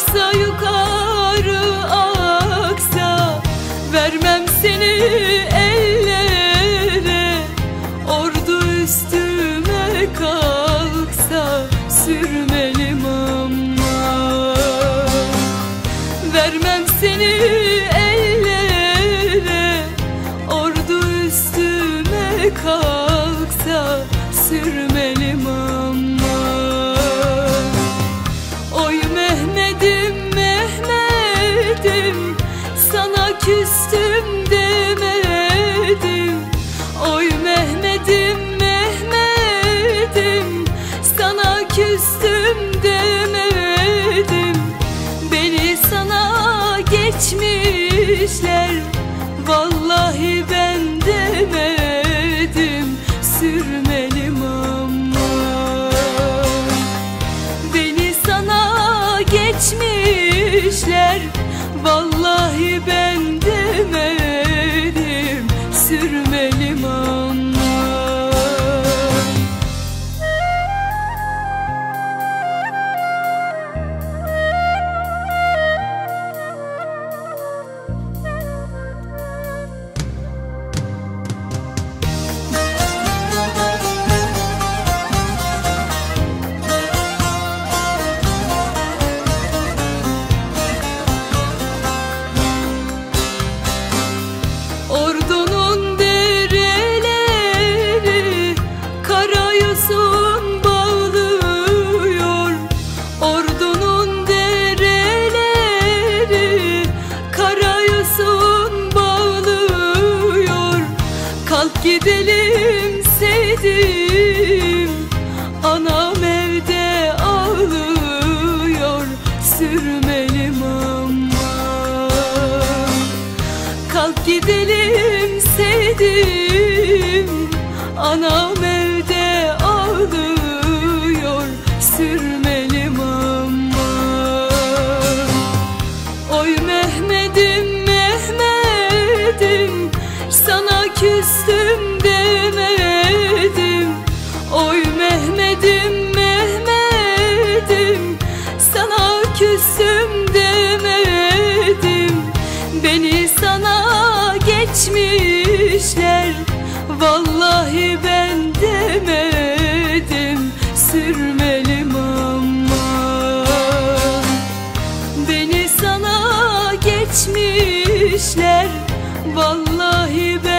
yükse yukarı küstüm demedim Beni sana geçmişler. Vallahi ben demedim. Sürmelim ama Beni sana geçmişler. Vallahi ben Gidemedim Anam evde ağlıyor Sürmelim aman. Kalk gidelim sevdim. Anam evde ağlıyor Sürmelim aman. Oy Mehmet'im Mehmet'im Sana küstüm deme. Oy Mehmet'im Mehmet'im Sana küstüm demedim. Beni sana geçmişler Vallahi ben demedim. Sürmelim ama Beni sana geçmişler Vallahi ben